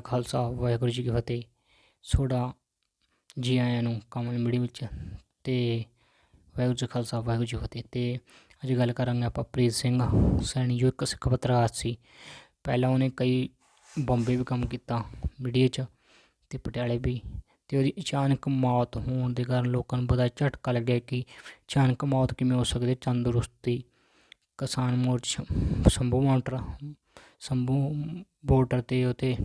ਖਾਲਸਾ, ਵਾਹਿਗੁਰੂ ਜੀ ਕੀ ਫਤਿਹ। ਤੁਹਾਡਾ ਜੀ ਆਇਆਂ ਨੂੰ ਕਮਲ ਮੀਡੀਆ ਵਿੱਚ ਤੇ ਵਾਹਿਗੁਰੂ ਜੀ ਖਾਲਸਾ, ਵਾਹਿਗੁਰੂ ਜੀ ਫਤਿਹ। ਤੇ ਅੱਜ ਗੱਲ ਕਰਾਂਗੇ ਆਪਾਂ ਪ੍ਰੀਤ ਸਿੰਘ ਸੈਣੀ, ਜੋ ਇੱਕ ਸਿੱਖ ਪੱਤਰਕਾਰ ਸੀ। ਪਹਿਲਾਂ ਉਹਨੇ ਕਈ ਬੰਬੇ ਵੀ ਕੰਮ ਕੀਤਾ ਮੀਡੀਆ 'ਚ ਤੇ ਪਟਿਆਲੇ ਵੀ ਤੇ ਉਹਦੀ ਅਚਾਨਕ ਮੌਤ ਹੋਣ ਦੇ ਕਾਰਨ ਲੋਕਾਂ ਨੂੰ ਬੜਾ ਝਟਕਾ ਲੱਗਿਆ ਕਿ ਅਚਾਨਕ ਮੌਤ ਕਿਵੇਂ ਹੋ ਸਕਦੀ ਤੰਦਰੁਸਤੀ, ਕਿਸਾਨ ਮੋਰਚਾ, ਸੰਭੂ ਮੋਟਰ, ਸੰਭੂ ਬਾਰਡਰ ਤੇ ਉਤੇ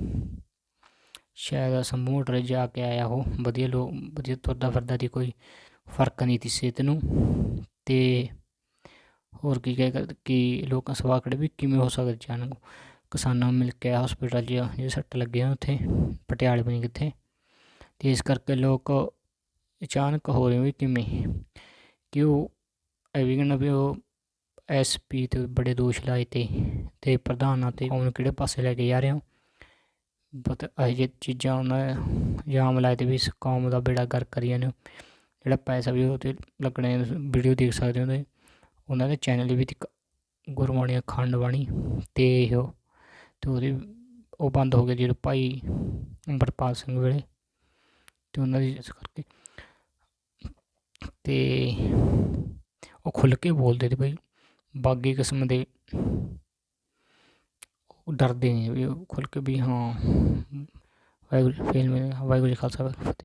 ਸ਼ਾਇਦ ਸੰਭੂ ਮੋਟਰ ਜਾ ਕੇ ਆਇਆ ਉਹ ਵਧੀਆ ਲੋ ਵਧੀਆ ਤੁਰਦਾ ਫਿਰਦਾ ਦੀ ਕੋਈ ਫ਼ਰਕ ਨਹੀਂ ਤੀ ਸਿਹਤ ਨੂੰ। ਤੇ ਹੋਰ ਕੀ ਕਹਿ ਕਿ ਲੋਕਾਂ ਸਵਾ ਖੜੇ ਵੀ ਕਿਵੇਂ ਹੋ ਸਕਦਾ ਅਚਾਨਕ ਕਿਸਾਨਾਂ ਨੂੰ ਮਿਲ ਕੇ ਹਸਪੀਟਲ ਜਿਹਾ ਜੇ ਸੱਟ ਲੱਗੇ ਆ ਉੱਥੇ, ਪਟਿਆਲੇ ਬਣੀ ਕਿੱਥੇ। ਤੇ ਇਸ ਕਰਕੇ ਲੋਕ ਅਚਾਨਕ ਹੋ ਰਹੇ ਵੀ ਕਿਵੇਂ? ਕਿ ਉਹ ਇਹ ਵੀ ਕਹਿੰਦਾ ਵੀ ਉਹ ਐਸਪੀ ਤੇ ਬੜੇ ਦੋਸ਼ ਲਾਏ ਤੇ ਤੇ ਪ੍ਰਧਾਨਾਂ ਤੇ ਉਹਨੂੰ ਕਿਹੜੇ ਪਾਸੇ ਲੈ ਕੇ ਜਾ ਰਹੇ? ਹੋ ਬਹੁਤ ਇਹੋ ਜਿਹੀ ਚੀਜ਼ਾਂ ਉਹਨਾਂ ਇਲਜ਼ਾਮ ਲਾਏ ਤੇ ਵੀ ਇਸ ਕੌਮ ਦਾ ਬੇੜਾ ਗਰਕ ਕਰੀਆਂ ਨੇ। ਜਿਹੜਾ ਪੈਸਾ ਵੀ ਉਹ ਤੇ ਲੱਗਣੇ ਵੀਡੀਓ ਦੇਖ ਸਕਦੇ ਹੋ ਉਹਦੇ ਉਹਨਾਂ ਦੇ ਚੈਨਲ ਵਿੱਚ ਇੱਕ ਗੁਰਬਾਣੀ ਅਖੰਡ ਬਾਣੀ ਤੇ ਉਹ ਤੇ ਉਹਦੇ ਉਹ ਬੰਦ ਹੋ ਗਏ ਜਦੋਂ ਭਾਈ ਅੰਮ੍ਰਿਤਪਾਲ ਸਿੰਘ ਵੇਲੇ। ਤੇ ਉਹਨਾਂ ਦੀ ਇਸ ਕਰਕੇ ਤੇ ਉਹ ਖੁੱਲ ਕੇ ਬੋਲਦੇ ਤੇ ਭਾਈ ਬਾਗੀ ਕਿਸਮ ਦੇ ਡਰਦੇ ਨੇ ਵੀ ਉਹ ਖੁੱਲ ਕੇ ਵੀ ਹਾਂ, ਵਾਹਿਗੁਰੂ ਫੇਲ ਮੇਰੇ ਵਾਹਿਗੁਰੂ ਜੀ ਖਾਲਸਾ, ਵਾਹਿਗੁਰੂ ਜੀ ਕੀ ਫਤਿਹ।